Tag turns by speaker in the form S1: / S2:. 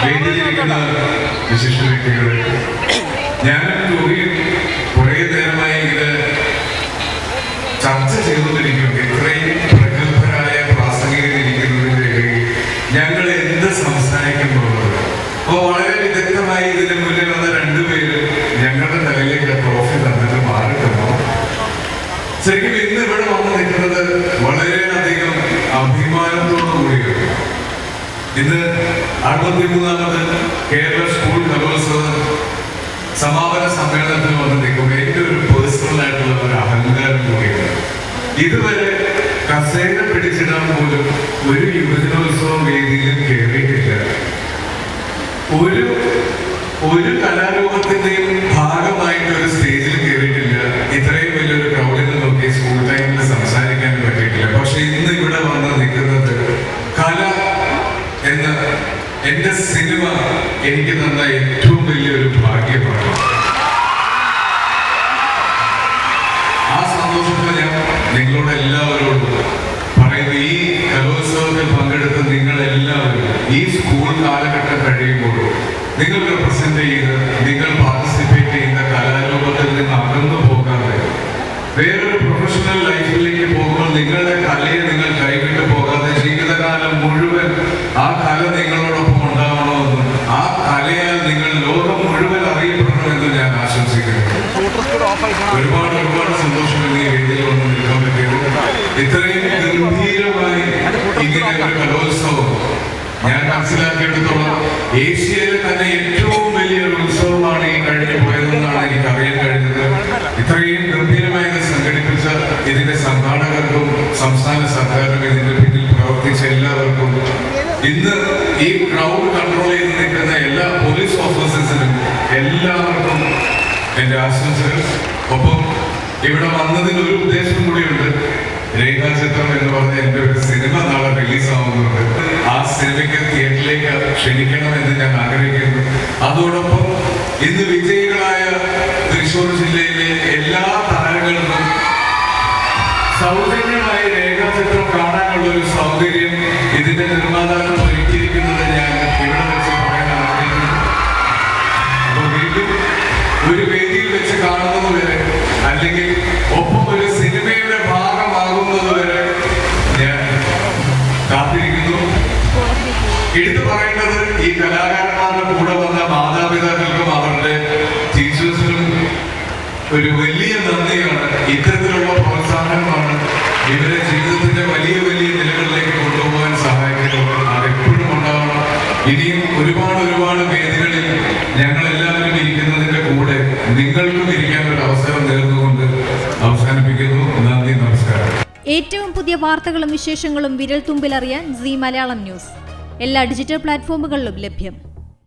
S1: വേദിയിലിരിക്കുന്ന വിശിഷ്ട വ്യക്തികളെ. ഞാനും ജോലിയും കുറേ നേരമായി ഇത് ചർച്ച ചെയ്തുകൊണ്ടിരിക്കുകയാണ് ഇത്രയും പ്രഗത്ഭരായ പ്രാസംഗികരിക്കുന്നതിന്റെ ഇടയിൽ ഞങ്ങൾ എന്ത് സംസാരിക്കുന്നുള്ളത് അപ്പോൾ വളരെ വിദഗ്ധമായി ഇതിന് മുന്നിൽ വന്ന രണ്ടുപേരും ഞങ്ങളുടെ തലയിലേക്ക് ട്രോഫി തന്നിട്ട് മാറിക്കുന്നു ശരിക്കും ഇന്ന് ഇവിടെ വന്ന് നിൽക്കുന്നത് വളരെയധികം അഭിമാനത്തോടു കൂടിയാണ് ഇന്ന് അറുപത്തിമൂന്നാമത് കേരള സ്കൂൾ കലോത്സവം സമാപന സമ്മേളനത്തിൽ വന്ന് നിൽക്കുമ്പോൾ ഒരു പേഴ്സണൽ ഒരു അഹങ്കാരം കൂടിയാണ് ഇതുവരെ കസേര പിടിച്ചിടാൻ പോലും ഒരു യുവജനോത്സവ വേദിയിലും കയറിയിട്ടില്ല ഒരു ഒരു കലാരൂപത്തിന്റെയും ഭാഗമായിട്ട് ഒരു സ്റ്റേജിൽ കയറിയിട്ടില്ല ഇത്രയും വലിയൊരു ക്രൗഡിനെ നോക്കി സ്കൂൾ ടൈമിൽ സംസാരിക്കാൻ പറ്റിയിട്ടില്ല പക്ഷെ ഇന്ന് ഇവിടെ വന്ന് നിൽക്കുന്നത് കല എന്ന എന്റെ സിനിമ എനിക്ക് തന്ന ഏറ്റവും വലിയൊരു ഭാഗ്യമാണ്. ആ സന്തോഷത്തിൽ ഞാൻ നിങ്ങളോട് എല്ലാവരോടും പറയുന്നു ഈ കലോത്സവത്തിൽ പങ്കെടുത്ത നിങ്ങളെല്ലാവരും ഈ സ്കൂൾ കാലഘട്ടം കഴിയുമ്പോൾ നിങ്ങൾ റെപ്രസെന്റ് ചെയ്ത് നിങ്ങൾ പാർട്ടിസിപ്പേറ്റ് ചെയ്യുന്ന കലാരൂപത്തിൽ നിന്ന് അകന്നു പോകാതെ വേറൊരു പ്രൊഫഷണൽ ഒരുപാട് ഒരുപാട് സന്തോഷം ഈ വേദിയിൽ വന്ന് നിൽക്കാൻ പറ്റിയത്. ഇത്രയും ഗംഭീരമായി ഇങ്ങനെ ഒരു കലോത്സവം ഞാൻ മനസ്സിലാക്കിയെടുത്തോളം ഏഷ്യയിലെ തന്നെ ഏറ്റവും വലിയൊരു ഉത്സവമാണ് ഈ കഴിഞ്ഞു പോയതെന്നാണ് എനിക്ക് അറിയാൻ കഴിഞ്ഞത്. ഇത്രയും ഗംഭീരമായി ഇത് സംഘടിപ്പിച്ച ഇതിന്റെ സംഘാടകർക്കും സംസ്ഥാന സർക്കാരിനും ഇതിന്റെ പിന്നിൽ പ്രവർത്തിച്ച എല്ലാവർക്കും ഇന്ന് ഈ ക്രൗഡ് കൺട്രോൾ ചെയ്ത് നിൽക്കുന്ന എല്ലാ പോലീസ് ഓഫീസേഴ്സിനും എല്ലാവർക്കും എന്റെ ആശംസകൾ. ഒപ്പം ഇവിടെ വന്നതിന് ഒരു ഉദ്ദേശം കൂടിയുണ്ട്. രേഖാചിത്രം എന്ന് പറഞ്ഞ എന്റെ ഒരു സിനിമ നാളെ റിലീസ് ആവുന്നുണ്ട് ആ സിനിമയ്ക്ക് തിയേറ്ററിലേക്ക് ക്ഷണിക്കണം എന്ന് ഞാൻ ആഗ്രഹിക്കുന്നു. അതോടൊപ്പം ഇന്ന് വിജയികളായ തൃശൂർ ജില്ലയിലെ എല്ലാ താരങ്ങൾക്കും സൗജന്യമായി രേഖാചിത്രം കാണാനുള്ള ഒരു സൗകര്യം ഇതിന്റെ നിർമ്മാതാക്കൾ ഒരു വലിയ നന്ദിയാണ് ഇത്തരത്തിലുള്ള പ്രോത്സാഹനമാണ് ഇവരെ ജീവിതത്തിന്റെ വലിയ വലിയ നിലകളിലേക്ക് കൊണ്ടുപോകാൻ സഹായിക്കുന്നത്. അതെപ്പോഴും ഉണ്ടാവണം. ഇനിയും ഒരുപാട് ഒരുപാട് വേദികളിൽ ഞങ്ങൾ എല്ലാവരും ഇരിക്കുന്നതിന്റെ കൂടെ നിങ്ങൾക്കും ഇരിക്കാൻ ഒരു അവസരം നേർന്നുകൊണ്ട് അവസാനിപ്പിക്കുന്നു. നന്ദി നമസ്കാരം.
S2: ഏറ്റവും പുതിയ വാർത്തകളും വിശേഷങ്ങളും വിരൽ തുമ്പിലറിയാൻ സി മലയാളം ന്യൂസ്. എല്ലാ ഡിജിറ്റൽ പ്ലാറ്റ്ഫോമുകളിലും ലഭ്യം.